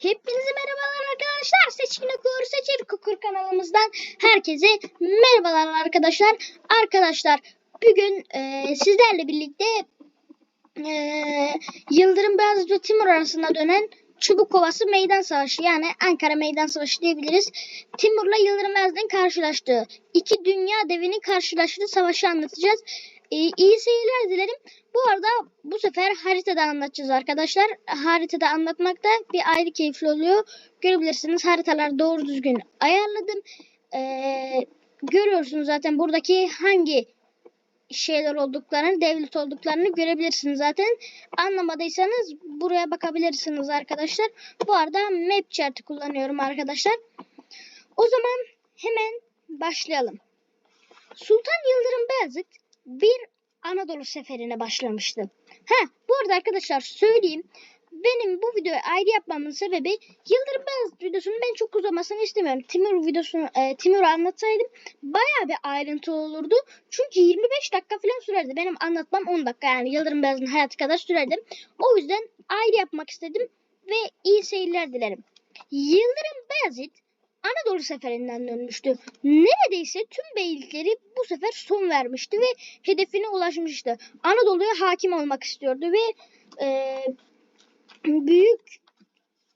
Hepinize merhabalar arkadaşlar. Seçkin Okur Seçir Kukur kanalımızdan herkese merhabalar arkadaşlar. Arkadaşlar bugün e, sizlerle birlikte e, Yıldırım Beyazıt ve Timur arasında dönen Çubuk Kovası Meydan Savaşı yani Ankara Meydan Savaşı diyebiliriz. Timur'la Yıldırım Beyazıt'ın karşılaştığı iki dünya devinin karşılaştığı savaşı anlatacağız. E, iyi seyirler dilerim. Bu arada bu sefer haritada anlatacağız arkadaşlar. Haritada anlatmak da bir ayrı keyifli oluyor. Görebilirsiniz haritalar doğru düzgün ayarladım. Ee, görüyorsunuz zaten buradaki hangi şeyler olduklarını, devlet olduklarını görebilirsiniz zaten. Anlamadıysanız buraya bakabilirsiniz arkadaşlar. Bu arada map chart'ı kullanıyorum arkadaşlar. O zaman hemen başlayalım. Sultan Yıldırım Beyazıt bir Anadolu seferine başlamıştı. Ha, bu arada arkadaşlar söyleyeyim. Benim bu videoyu ayrı yapmamın sebebi Yıldırım Beyazıt videosunun ben çok uzamasını istemiyorum. Timur videosunu e, Timur'u anlatsaydım bayağı bir ayrıntı olurdu. Çünkü 25 dakika falan sürerdi. Benim anlatmam 10 dakika yani Yıldırım Beyazıt'ın hayatı kadar sürerdi. O yüzden ayrı yapmak istedim ve iyi seyirler dilerim. Yıldırım Beyazıt Anadolu seferinden dönmüştü. Neredeyse tüm beylikleri bu sefer son vermişti ve hedefine ulaşmıştı. Anadolu'ya hakim olmak istiyordu ve e, büyük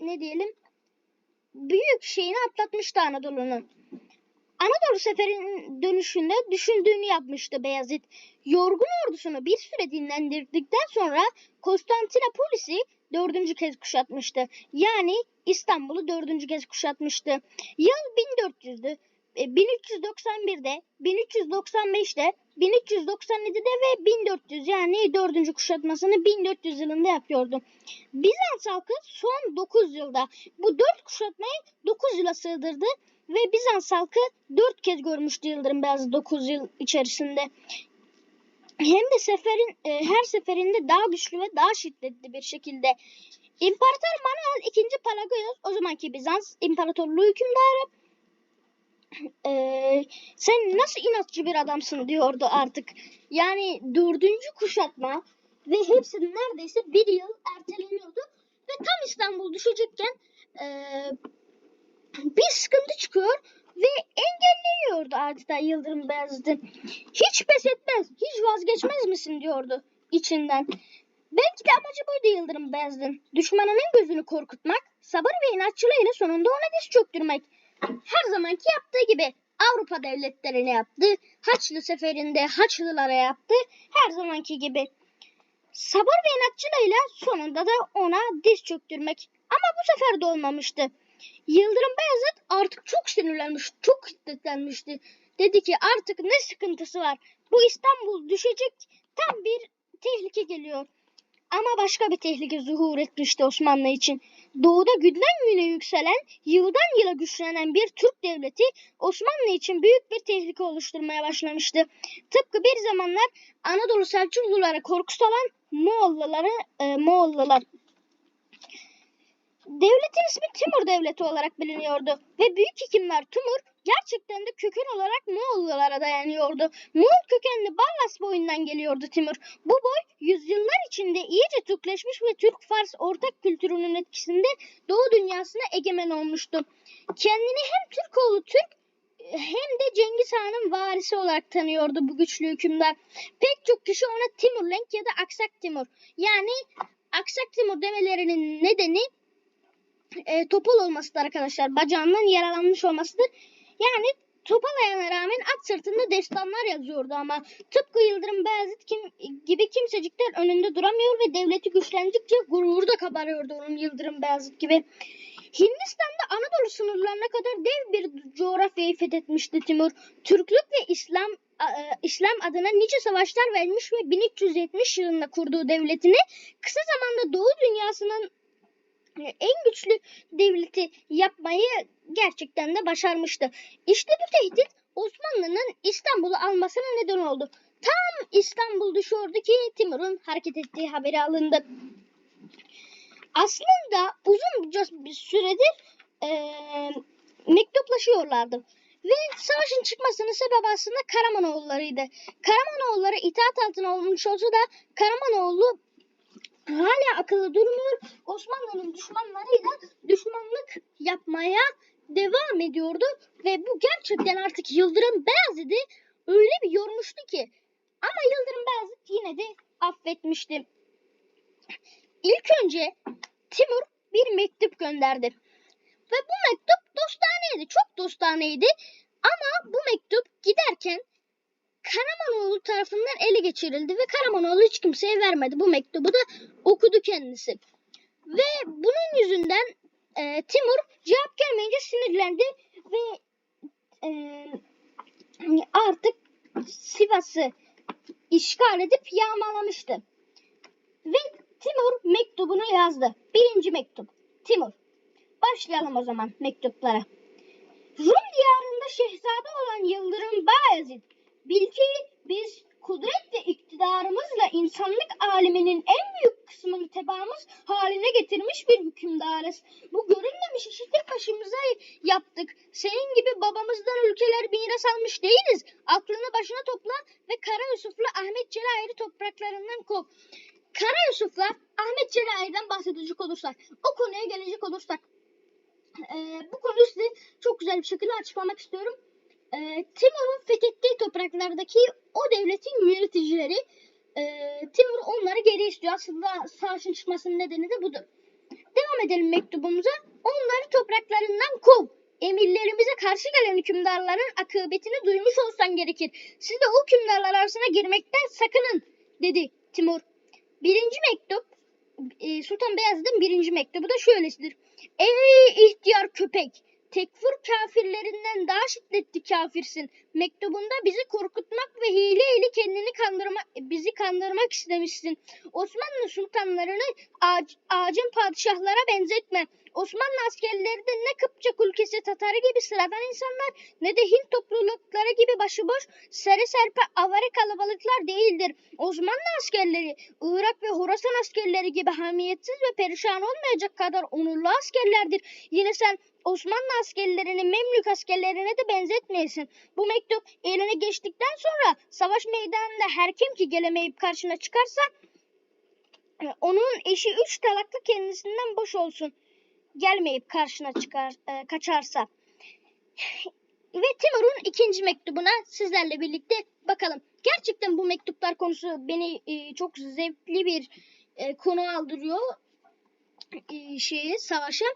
ne diyelim büyük şeyini atlatmıştı Anadolu'nun. Anadolu seferinin dönüşünde düşündüğünü yapmıştı Beyazıt. Yorgun ordusunu bir süre dinlendirdikten sonra Konstantinopolis'i dördüncü kez kuşatmıştı. Yani İstanbul'u dördüncü kez kuşatmıştı. Yıl 1400'dü. E, 1391'de, 1395'te, 1397'de ve 1400 yani dördüncü kuşatmasını 1400 yılında yapıyordu. Bizans halkı son 9 yılda bu dört kuşatmayı 9 yıla sığdırdı ve Bizans halkı 4 kez görmüştü Yıldırım Beyazıt 9 yıl içerisinde. Hem de seferin e, her seferinde daha güçlü ve daha şiddetli bir şekilde. İmparator Manuel II. Palagios o zamanki Bizans İmparatorluğu hükümdarı ee, sen nasıl inatçı bir adamsın diyordu artık. Yani dördüncü kuşatma ve hepsi neredeyse bir yıl erteleniyordu. Ve tam İstanbul düşecekken e, bir sıkıntı çıkıyor ve engelliyordu adeta Yıldırım Beyazıt'ı. Hiç pes etmez, hiç vazgeçmez misin diyordu içinden. Belki de amacı buydu Yıldırım Beyazıt'ın. Düşmanının gözünü korkutmak, sabır ve inatçılığıyla sonunda ona diz çöktürmek her zamanki yaptığı gibi Avrupa devletlerine yaptı. Haçlı seferinde Haçlılara yaptı. Her zamanki gibi. Sabır ve inatçılığıyla sonunda da ona diz çöktürmek. Ama bu sefer de olmamıştı. Yıldırım Beyazıt artık çok sinirlenmiş, çok hiddetlenmişti. Dedi ki artık ne sıkıntısı var? Bu İstanbul düşecek tam bir tehlike geliyor. Ama başka bir tehlike zuhur etmişti Osmanlı için. Doğuda günden güne yükselen, yıldan yıla güçlenen bir Türk devleti Osmanlı için büyük bir tehlike oluşturmaya başlamıştı. Tıpkı bir zamanlar Anadolu Selçuklulara korku salan Moğolluları, e, Moğollular. Devletin ismi Timur Devleti olarak biliniyordu ve büyük hekimler Timur gerçekten de köken olarak Moğollulara dayanıyordu. Moğol kökenli Ballas boyundan geliyordu Timur. Bu boy yüzyıllar içinde iyice Türkleşmiş ve Türk-Fars ortak kültürünün etkisinde Doğu dünyasına egemen olmuştu. Kendini hem Türkoğlu Türk hem de Cengiz Han'ın varisi olarak tanıyordu bu güçlü hükümdar. Pek çok kişi ona Timur Lenk ya da Aksak Timur yani Aksak Timur demelerinin nedeni e, topal olmasıdır arkadaşlar. Bacağından yaralanmış olmasıdır. Yani topal ayağına rağmen at sırtında destanlar yazıyordu ama tıpkı Yıldırım Beyazıt kim, gibi kimsecikler önünde duramıyor ve devleti güçlendikçe gururu da kabarıyordu onun Yıldırım Beyazıt gibi. Hindistan'da Anadolu sınırlarına kadar dev bir coğrafyayı fethetmişti Timur. Türklük ve İslam e, İslam adına nice savaşlar vermiş ve 1370 yılında kurduğu devletini kısa zamanda Doğu dünyasının en güçlü devleti yapmayı gerçekten de başarmıştı. İşte bu tehdit Osmanlı'nın İstanbul'u almasına neden oldu. Tam İstanbul düşüyordu ki Timur'un hareket ettiği haberi alındı. Aslında uzun bir süredir e, mektuplaşıyorlardı. Ve savaşın çıkmasının sebebi aslında Karamanoğullarıydı. Karamanoğulları itaat altına olmuş olsa da Karamanoğlu hala akıllı durmuyor. Osmanlı'nın düşmanlarıyla düşman yapmaya devam ediyordu ve bu gerçekten artık Yıldırım Beyazıt'ı öyle bir yormuştu ki ama Yıldırım Beyazıt yine de affetmişti. İlk önce Timur bir mektup gönderdi. Ve bu mektup dostaneydi, çok dostaneydi. Ama bu mektup giderken Karamanoğlu tarafından ele geçirildi ve Karamanoğlu hiç kimseye vermedi. Bu mektubu da okudu kendisi. Ve bunun yüzünden e, Timur cevap gelmeyince sinirlendi ve e, artık Sivas'ı işgal edip yağmalamıştı. Ve Timur mektubunu yazdı. Birinci mektup. Timur. Başlayalım o zaman mektuplara. Rum diyarında şehzade olan Yıldırım Bayezid. Bil ki biz kudret ve iktidarımızla insanlık aleminin en büyük kısmını tebaamız haline getirmiş bir hükümdarız. Bu görünmemiş işi tek başımıza yaptık. Senin gibi babamızdan ülkeler miras almış değiliz. Aklını başına topla ve Kara Yusuf'la Ahmet Celal'i topraklarından kov. Kara Yusuf'la Ahmet Celal'den bahsedecek olursak, o konuya gelecek olursak, e, bu konuyu size çok güzel bir şekilde açıklamak istiyorum. E, Timur'un fethettiği topraklardaki o devletin yöneticileri e, Timur onları geri istiyor. Aslında savaşın çıkmasının nedeni de budur. Devam edelim mektubumuza. Onları topraklarından kov. Emirlerimize karşı gelen hükümdarların akıbetini duymuş olsan gerekir. Siz de o hükümdarlar arasına girmekten sakının dedi Timur. Birinci mektup e, Sultan Beyazıt'ın birinci mektubu da şöylesidir. Ey ihtiyar köpek! Tekfur kafirlerinden daha şiddetli kafirsin. Mektubunda bizi korkutmak ve hileyle kendini kandırmak, bizi kandırmak istemişsin. Osmanlı sultanlarını ağac, ağacın padişahlara benzetme. Osmanlı askerleri de ne Kıpçak ülkesi Tatarı gibi sıradan insanlar ne de Hint toplulukları gibi başıboş sarı serpe avare kalabalıklar değildir. Osmanlı askerleri Irak ve Horasan askerleri gibi hamiyetsiz ve perişan olmayacak kadar onurlu askerlerdir. Yine sen Osmanlı askerlerini Memlük askerlerine de benzetmeyesin. Bu mektup eline geçtikten sonra savaş meydanında her kim ki gelemeyip karşına çıkarsa onun eşi üç talaklı kendisinden boş olsun. Gelmeyip karşına çıkar, e, kaçarsa. Ve Timur'un ikinci mektubuna sizlerle birlikte bakalım. Gerçekten bu mektuplar konusu beni e, çok zevkli bir e, konu aldırıyor e, şeye, savaşa.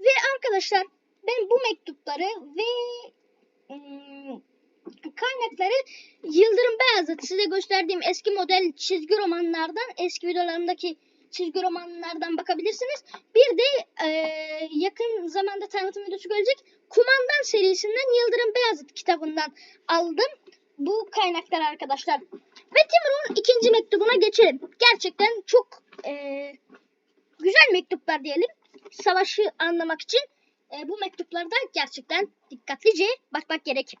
Ve arkadaşlar ben bu mektupları ve ım, kaynakları Yıldırım Beyazıt size gösterdiğim eski model çizgi romanlardan eski videolarımdaki çizgi romanlardan bakabilirsiniz. Bir de e, yakın zamanda tanıtım videosu gelecek. Kumandan serisinden Yıldırım Beyazıt kitabından aldım bu kaynaklar arkadaşlar. Ve Timur'un ikinci mektubuna geçelim. Gerçekten çok e, güzel mektuplar diyelim. Savaşı anlamak için e, bu mektuplarda gerçekten dikkatlice bakmak gerek.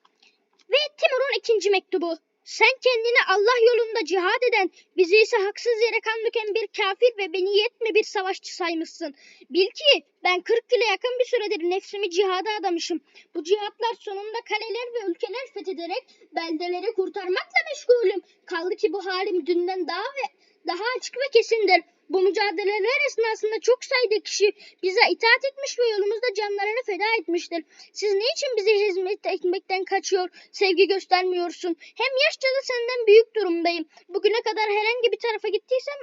Ve Timur'un ikinci mektubu. Sen kendini Allah yolunda cihad eden, bizi ise haksız yere kan döken bir kafir ve beni yetme bir savaşçı saymışsın. Bil ki ben 40 yıla yakın bir süredir nefsimi cihada adamışım. Bu cihatlar sonunda kaleler ve ülkeler fethederek beldeleri kurtarmakla meşgulüm. Kaldı ki bu halim dünden daha ve daha açık ve kesindir. Bu mücadeleler esnasında çok sayıda kişi bize itaat etmiş ve yolumuzda canlarını feda etmiştir. Siz niçin bize hizmet etmekten kaçıyor, sevgi göstermiyorsun? Hem yaşça da senden büyük durumdayım. Bugüne kadar herhangi bir tarafa gittiysem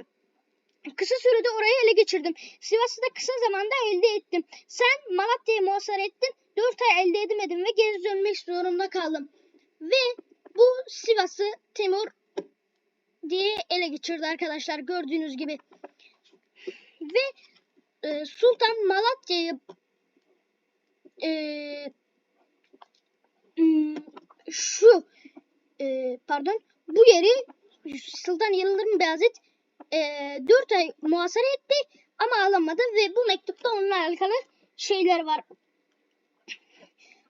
Kısa sürede orayı ele geçirdim. Sivas'ı da kısa zamanda elde ettim. Sen Malatya'yı muhasara ettin. Dört ay elde edemedim ve geri dönmek zorunda kaldım. Ve bu Sivas'ı Timur diye ele geçirdi arkadaşlar gördüğünüz gibi. Ve e, Sultan Malatya'yı e, şu e, pardon bu yeri Sultan Yıldırım Beyazıt e, 4 ay muhasara etti ama alamadı ve bu mektupta onunla alakalı şeyler var.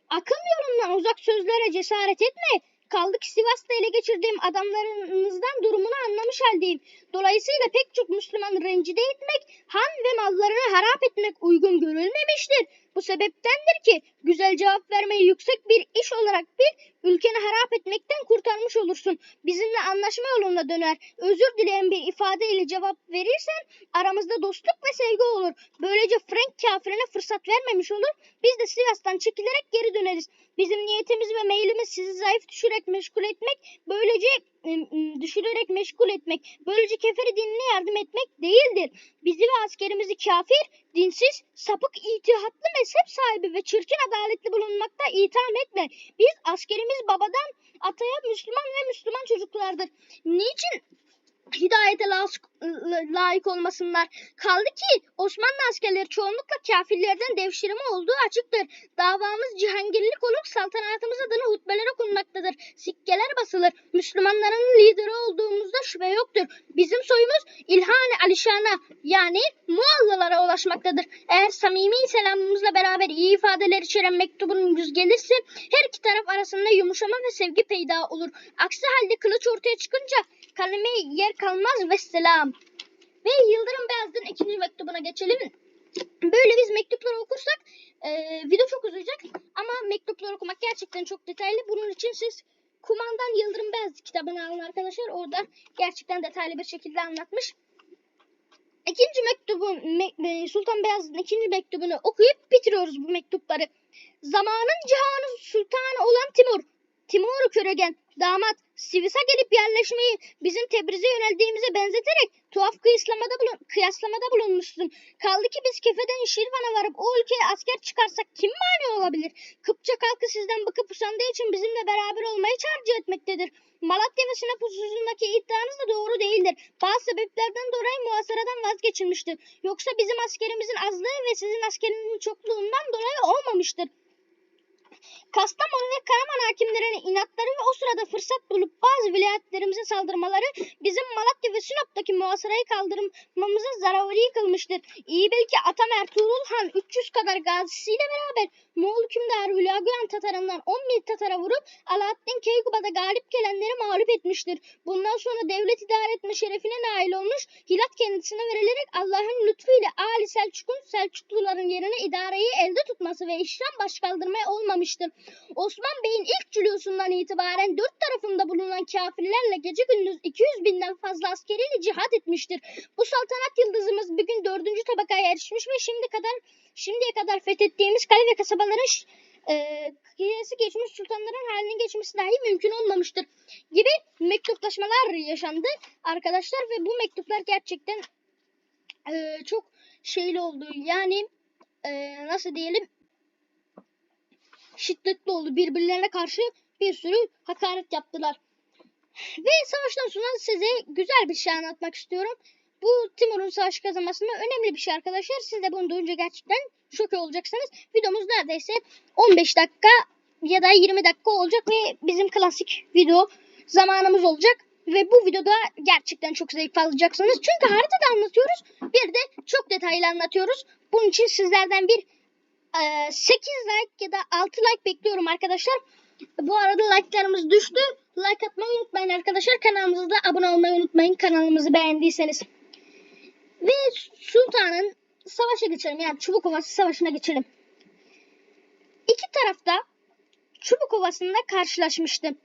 Akıl yolundan uzak sözlere cesaret etme. Kaldı ki Sivas'ta ele geçirdiğim adamlarınızdan durumunu anlamış haldeyim. Dolayısıyla pek çok Müslüman rencide etmek, han ve mallarını harap etmek uygun görülmemiştir. Bu sebeptendir ki güzel cevap vermeyi yüksek bir iş olarak bir ülkeni harap etmekten kurtarmış olursun. Bizimle anlaşma yolunda döner. Özür dileyen bir ifadeyle cevap verirsen aramızda dostluk ve sevgi olur. Böylece Frank kafirine fırsat vermemiş olur. Biz de Sivas'tan çekilerek geri döneriz. Bizim niyetimiz ve meylimiz sizi zayıf düşürerek meşgul etmek, böylece ım, düşürerek meşgul etmek, böylece keferi dinine yardım etmek değildir. Bizi ve askerimizi kafir, dinsiz, sapık, itihatlı mezhep sahibi ve çirkin adaletli bulunmakta itham etme. Biz askerimiz babadan ataya Müslüman ve Müslüman çocuklardır. Niçin hidayete layık, olmasınlar. Kaldı ki Osmanlı askerleri çoğunlukla kafirlerden devşirme olduğu açıktır. Davamız cihangirlik olup saltanatımız adına hutbeler okunmaktadır. Sikkeler basılır. Müslümanların lideri olduğumuzda şüphe yoktur. Bizim soyumuz İlhan-ı Alişan'a yani Muallalara ulaşmaktadır. Eğer samimi selamımızla beraber iyi ifadeler içeren mektubun yüz gelirse her iki taraf arasında yumuşama ve sevgi peyda olur. Aksi halde kılıç ortaya çıkınca kaleme yer kalmaz ve selam. Ve Yıldırım Beyazıt'ın ikinci mektubuna geçelim. Böyle biz mektupları okursak e, video çok uzayacak ama mektupları okumak gerçekten çok detaylı. Bunun için siz Kumandan Yıldırım Beyazıt kitabını alın arkadaşlar. Orada gerçekten detaylı bir şekilde anlatmış. İkinci mektubu Me- e, Sultan Beyazıt'ın ikinci mektubunu okuyup bitiriyoruz bu mektupları. Zamanın cihanı sultanı olan Timur, Timur Köregen, damat Sivas'a gelip yerleşmeyi bizim Tebriz'e yöneldiğimize benzeterek tuhaf kıyaslamada, bulun kıyaslamada bulunmuşsun. Kaldı ki biz Kefe'den Şirvan'a varıp o ülkeye asker çıkarsak kim mani olabilir? Kıpçak halkı sizden bıkıp usandığı için bizimle beraber olmayı tercih etmektedir. Malatya ve Sinop hususundaki iddianız da doğru değildir. Bazı sebeplerden dolayı muhasaradan vazgeçilmiştir. Yoksa bizim askerimizin azlığı ve sizin askerinizin çokluğundan dolayı olmamıştır. Kastamonu ve Karaman hakimlerinin inatları ve o sırada fırsat bulup bazı vilayetlerimize saldırmaları bizim Malatya ve Sinop'taki muhasarayı kaldırmamıza zararı kılmıştır. İyi bil ki Atam Ertuğrul Han 300 kadar gazisiyle beraber Moğol hükümdarı Hülagüyan Tatarından 10 bin Tatara vurup Alaaddin Keykuba'da galip gelenleri mağlup etmiştir. Bundan sonra devlet idare etme şerefine nail olmuş, hilat kendisine verilerek Allah'ın lütfuyla Ali Selçuk'un Selçukluların yerine idareyi elde tutması ve işlem başkaldırmaya olmamıştır. Osman Bey'in ilk cülüsundan itibaren dört tarafında bulunan kafirlerle gece gündüz 200 binden fazla askeriyle cihat etmiştir. Bu saltanat yıldızımız bugün dördüncü tabakaya erişmiş ve şimdi kadar şimdiye kadar fethettiğimiz kale ve kasabaların e, geçmiş sultanların haline geçmesi dahi mümkün olmamıştır gibi mektuplaşmalar yaşandı arkadaşlar ve bu mektuplar gerçekten e, çok şeyli oldu yani e, nasıl diyelim şiddetli oldu. Birbirlerine karşı bir sürü hakaret yaptılar. Ve savaştan sonra size güzel bir şey anlatmak istiyorum. Bu Timur'un savaş kazanmasında önemli bir şey arkadaşlar. Siz de bunu duyunca gerçekten şok olacaksınız. Videomuz neredeyse 15 dakika ya da 20 dakika olacak ve bizim klasik video zamanımız olacak. Ve bu videoda gerçekten çok zevk alacaksınız. Çünkü haritada anlatıyoruz. Bir de çok detaylı anlatıyoruz. Bunun için sizlerden bir 8 like ya da 6 like bekliyorum arkadaşlar. Bu arada like'larımız düştü. Like atmayı unutmayın arkadaşlar. Kanalımıza da abone olmayı unutmayın. Kanalımızı beğendiyseniz. Ve Sultan'ın savaşa geçelim. Yani Çubuk Ovası Savaşı'na geçelim. İki tarafta Çubuk Ovası'nda karşılaşmıştı.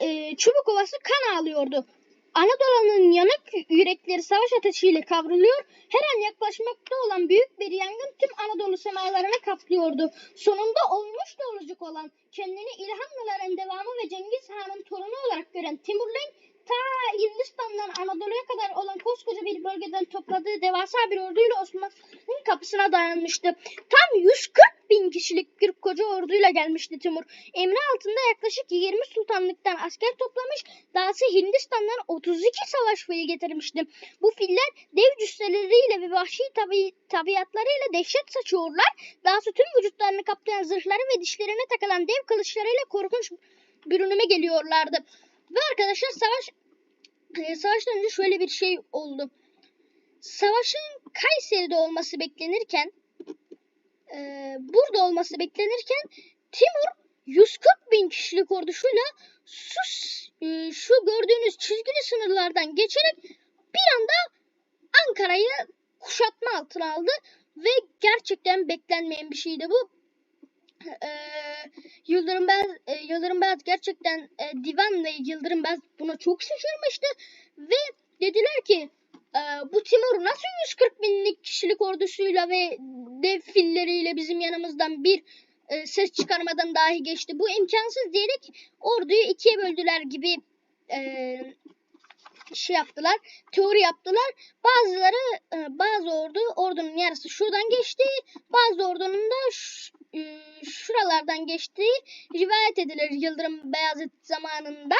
Ee, Çubuk Ovası kan ağlıyordu. Anadolu'nun yanık yürekleri savaş ateşiyle kavruluyor. Her an yaklaşmakta olan büyük bir yangın tüm Anadolu semalarını kaplıyordu. Sonunda olmuş da olan kendini İlhanlıların devamı ve Cengiz Han'ın torunu olarak gören Timurlen ta Hindistan'dan Anadolu'ya kadar olan koskoca bir bölgeden topladığı devasa bir orduyla Osmanlı'nın kapısına dayanmıştı. Tam 140 bin kişilik bir koca orduyla gelmişti Timur. Emri altında yaklaşık 20 sultanlıktan asker toplamış, dahası Hindistan'dan 32 savaş fili getirmişti. Bu filler dev cüsseleriyle ve vahşi tabi tabiatlarıyla dehşet saçıyorlar. Dahası tüm vücutlarını kaplayan zırhları ve dişlerine takılan dev kılıçlarıyla korkunç bürünüme geliyorlardı. Ve arkadaşlar savaş savaştan önce şöyle bir şey oldu. Savaşın Kayseri'de olması beklenirken e, burada olması beklenirken Timur 140 bin kişilik ordusuyla sus e, şu gördüğünüz çizgili sınırlardan geçerek bir anda Ankara'yı kuşatma altına aldı ve gerçekten beklenmeyen bir şeydi bu. Ee, Yıldırım Beyaz, e, Yıldırım Beyaz gerçekten e, Divan ve Yıldırım Beyaz buna çok şaşırmıştı ve dediler ki e, bu Timur nasıl 140 binlik kişilik ordusuyla ve dev filleriyle bizim yanımızdan bir e, ses çıkarmadan dahi geçti. Bu imkansız diyerek orduyu ikiye böldüler gibi e, şey yaptılar. Teori yaptılar. Bazıları e, bazı ordu ordunun yarısı şuradan geçti. Bazı ordunun da ş- e, şuralardan geçtiği rivayet edilir Yıldırım Beyazıt zamanında.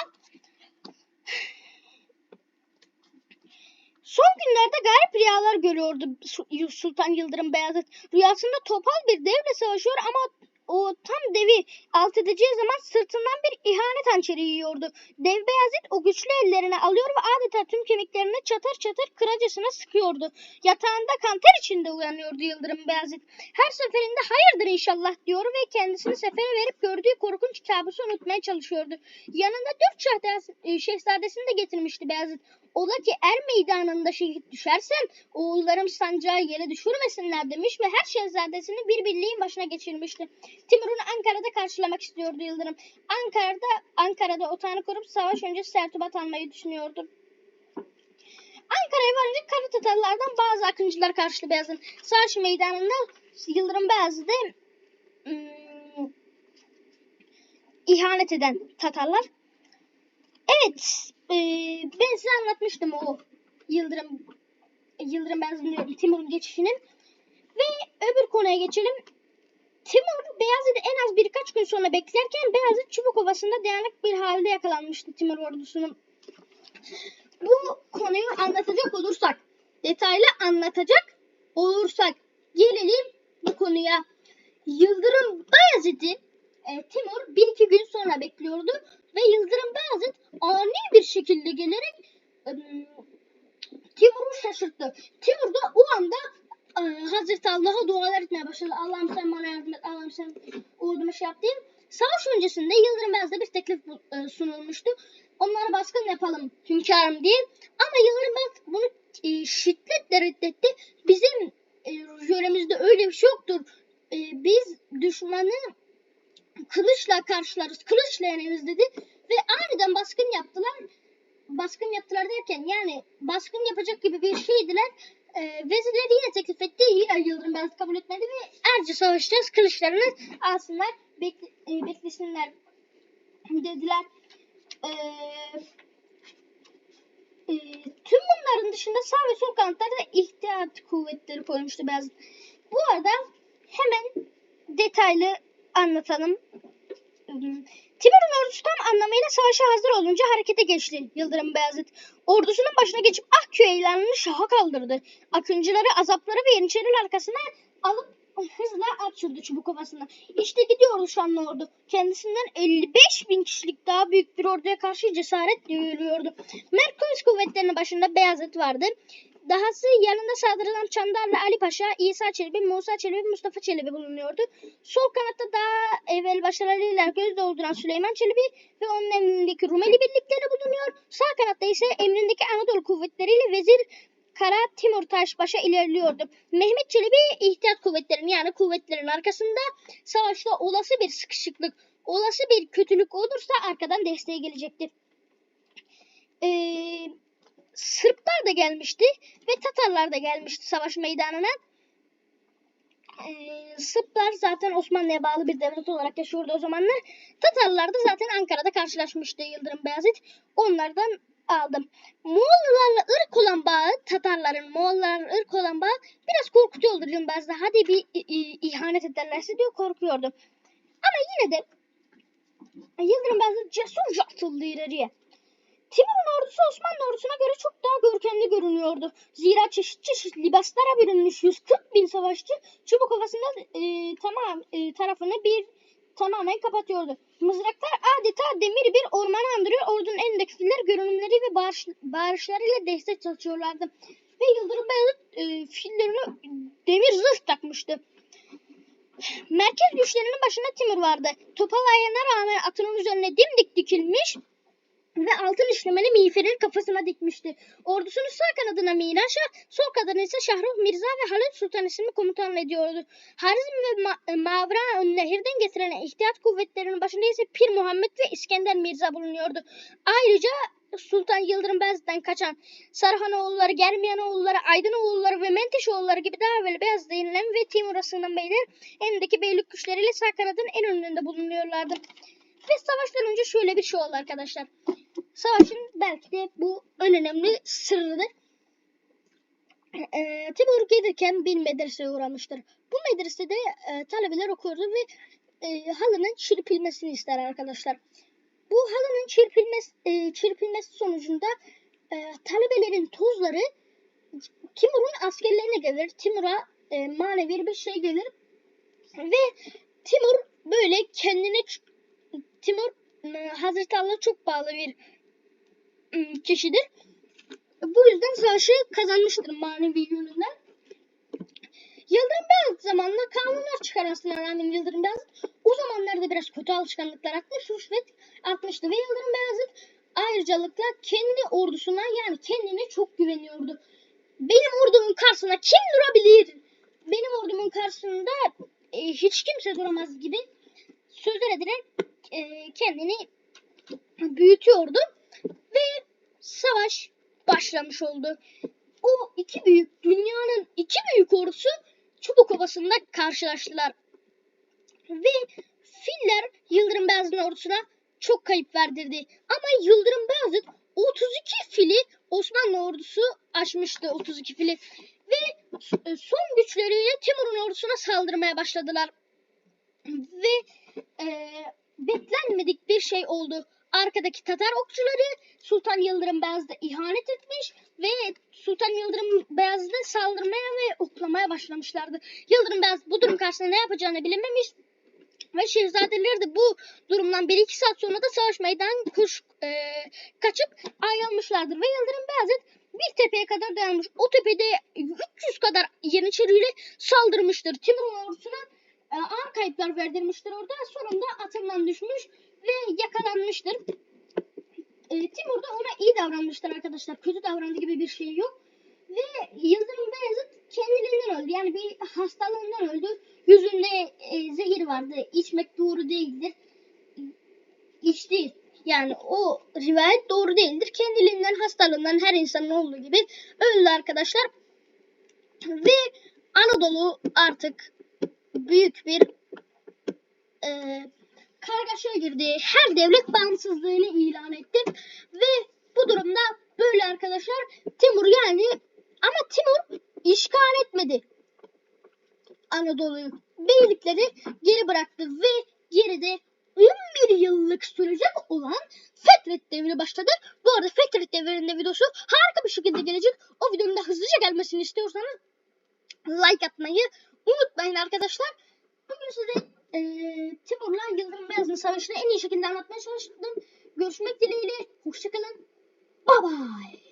Son günlerde garip rüyalar görüyordu Su- Sultan Yıldırım Beyazıt. Rüyasında topal bir devle savaşıyor ama o tam devi alt edeceği zaman sırtından bir ihanet hançeri yiyordu. Dev Beyazıt o güçlü ellerine alıyor ve adeta tüm kemiklerini çatır çatır kıracasına sıkıyordu. Yatağında kanter içinde uyanıyordu Yıldırım Beyazıt. Her seferinde hayırdır inşallah diyor ve kendisini sefere verip gördüğü korkunç kabusu unutmaya çalışıyordu. Yanında dört e, şehzadesini de getirmişti Beyazıt. Ola ki er meydanında şehit düşersem oğullarım sancağı yere düşürmesinler demiş ve her şehzadesini bir birliğin başına geçirmişti. Timur'un Ankara'da karşılamak istiyordu Yıldırım. Ankara'da Ankara'da otağını kurup savaş öncesi sertibat almayı düşünüyordu. Ankara'ya varınca Kara Tatarlardan bazı akıncılar karşıladı Beyazıt'ın. Savaş meydanında Yıldırım Beyazıt'ı ım, ihanet eden Tatarlar. Evet, e, ben size anlatmıştım o Yıldırım Yıldırım Beyazıt'ın Timur'un geçişinin. Ve öbür konuya geçelim. Timur Beyazıt'ı en az birkaç gün sonra beklerken Beyazıt Çubuk Ovası'nda dayanık bir halde yakalanmıştı Timur ordusunun. Bu konuyu anlatacak olursak, detaylı anlatacak olursak gelelim bu konuya. Yıldırım Bayezid'i e, Timur bir iki gün sonra bekliyordu ve Yıldırım Bayezid ani bir şekilde gelerek e, Timur'u şaşırttı. Timur da o anda e, Hazreti Allah'a dualar etmeye başladı. Allah'ım sen bana yardım et, Allah'ım sen orduma şey yap diye. Savaş öncesinde Yıldırım Beyaz'da bir teklif e, sunulmuştu. Onlara baskın yapalım hünkârım diye. Ama Yıldırım Beyaz bunu e, şiddetle reddetti. Bizim e, yöremizde öyle bir şey yoktur. E, biz düşmanı kılıçla karşılarız, kılıçla yeneriz dedi. Ve aniden baskın yaptılar. Baskın yaptılar derken yani baskın yapacak gibi bir şeydiler. E, vezirleri yine teklif etti. Yine Yıldırım Beyazıt kabul etmedi ve erce savaşacağız. Kılıçlarını alsınlar, bekle, e, beklesinler dediler. E, e, tüm bunların dışında sağ ve sol kanatlarda ihtiyat kuvvetleri koymuştu Beyazıt. Bu arada hemen detaylı anlatalım. Timur'un ordusu tam anlamıyla savaşa hazır olunca harekete geçti Yıldırım Beyazıt. Ordusunun başına geçip Akköy ilanını şaha kaldırdı. Akıncıları, azapları ve Yeniçeriler arkasına alıp hızla at sürdü çubuk ovasına. İşte gidiyordu şanlı ordu. Kendisinden 55 bin kişilik daha büyük bir orduya karşı cesaretle yürüyordu. Merkez kuvvetlerinin başında Beyazıt vardı. Dahası yanında saldırılan Çandarlı Ali Paşa, İsa Çelebi, Musa Çelebi, Mustafa Çelebi bulunuyordu. Sol kanatta daha evvel başarılarıyla göz dolduran Süleyman Çelebi ve onun emrindeki Rumeli birlikleri bulunuyor. Sağ kanatta ise emrindeki Anadolu kuvvetleriyle Vezir Kara Timurtaş Paşa ilerliyordu. Mehmet Çelebi ihtiyat kuvvetlerinin yani kuvvetlerin arkasında savaşta olası bir sıkışıklık, olası bir kötülük olursa arkadan desteğe gelecekti. Ee, Sırplar da gelmişti ve Tatarlar da gelmişti savaş meydanına. Ee, Sırplar zaten Osmanlı'ya bağlı bir devlet olarak yaşıyordu o zamanlar. Tatarlar da zaten Ankara'da karşılaşmıştı Yıldırım Beyazıt. Onlardan aldım. Moğollarla ırk olan bağı, Tatarların Moğollarla ırk olan bağı biraz korkutuyordu Yıldırım Beyazıt'ı. Hadi bir ihanet ederlerse diyor korkuyordu. Ama yine de Yıldırım Beyazıt cesurca atıldı ileriye. Timur'un ordusu Osmanlı ordusuna göre çok daha görkemli görünüyordu. Zira çeşit çeşit libaslara bürünmüş 140 bin savaşçı Çubuk Ovası'nda e, tamam e, tarafını bir tamamen kapatıyordu. Mızraklar adeta demir bir ormanı andırıyor. Ordunun elindeki filler görünümleri ve bağırış, bağırışlarıyla destek çalışıyorlardı. Ve Yıldırım Beyazıt e, fillerine demir zırh takmıştı. merkez güçlerinin başında Timur vardı. Topalayana rağmen atının üzerine dimdik dikilmiş ve altın işlemeli miğferini kafasına dikmişti. Ordusunu sağ kanadına Miran Şah, sol kanadına ise Şahruh Mirza ve Halit Sultan isimli komutanla ediyordu. Harizm ve Ma- Mavra nehirden getirilen ihtiyat kuvvetlerinin başında ise Pir Muhammed ve İskender Mirza bulunuyordu. Ayrıca Sultan Yıldırım Beyazıt'tan kaçan Sarhanoğulları, Germiyanoğulları, Aydınoğulları ve Menteşoğulları gibi daha evvel Beyaz denilen ve Timur'a sığınan beyler elindeki beylik güçleriyle sağ kanadın en önünde bulunuyorlardı. Ve savaştan önce şöyle bir şey oldu arkadaşlar. Savaşın belki de bu en önemli sırrıdır. Ee, Timur gelirken bir medreseye uğramıştır. Bu medresede e, talebeler okuyordu ve e, halının çırpılmasını ister arkadaşlar. Bu halının çırpılması, e, çırpılması sonucunda e, talebelerin tozları Timur'un askerlerine gelir. Timur'a e, manevi bir şey gelir. Ve Timur böyle kendini Timur e, Hazreti Allah'a çok bağlı bir e, kişidir. Bu yüzden savaşı kazanmıştır manevi yönünden. Yıldırım Beyazıt zamanında kanunlar çıkarmasına rağmen Yıldırım Beyazıt o zamanlarda biraz kötü alışkanlıklar atmış, rüşvet atmıştı ve Yıldırım Beyazıt ayrıcalıkla kendi ordusuna yani kendine çok güveniyordu. Benim ordumun karşısında kim durabilir? Benim ordumun karşısında e, hiç kimse duramaz gibi sözler ederek e, kendini büyütüyordu ve savaş başlamış oldu. O iki büyük dünyanın iki büyük ordusu Çubuk Ovası'nda karşılaştılar. Ve filler Yıldırım Beyazıt'ın ordusuna çok kayıp verdirdi. Ama Yıldırım Beyazıt 32 fili Osmanlı ordusu aşmıştı 32 fili. Ve e, son güçleriyle Timur'un ordusuna saldırmaya başladılar. Ve e, beklenmedik bir şey oldu. Arkadaki Tatar okçuları Sultan Yıldırım Beyazıt'a ihanet etmiş ve Sultan Yıldırım Beyazıt'a saldırmaya ve oklamaya başlamışlardı. Yıldırım Beyazıt bu durum karşısında ne yapacağını bilememiş ve şehzadeler de bu durumdan 1-2 saat sonra da savaş meydan kuş e, kaçıp ayrılmışlardır. Ve Yıldırım Beyazıt bir tepeye kadar dayanmış. O tepede 300 kadar Yeniçeriyle saldırmıştır. Timur'un ordusuna e, ağır kayıplar verdirmiştir orada. Sonunda atından düşmüş ve yakalanmıştır. E, Timur da ona iyi davranmıştır arkadaşlar. Kötü davrandığı gibi bir şey yok. Ve Yıldırım Beyazıt kendiliğinden öldü. Yani bir hastalığından öldü. Yüzünde e, zehir vardı. İçmek doğru değildir. İçti. Yani o rivayet doğru değildir. Kendiliğinden hastalığından her insanın olduğu gibi öldü arkadaşlar. Ve Anadolu artık büyük bir e, kargaşaya girdi. Her devlet bağımsızlığını ilan etti. Ve bu durumda böyle arkadaşlar Timur yani ama Timur işgal etmedi Anadolu'yu. Beylikleri geri bıraktı ve geride 11 yıllık sürecek olan Fetret devri başladı. Bu arada Fetret devrinin videosu harika bir şekilde gelecek. O videonun da hızlıca gelmesini istiyorsanız like atmayı unutmayın arkadaşlar. Bugün size e, Timur'la Yıldırım Beyazıt'ın savaşını en iyi şekilde anlatmaya çalıştım. Görüşmek dileğiyle. Hoşçakalın. Bye bye.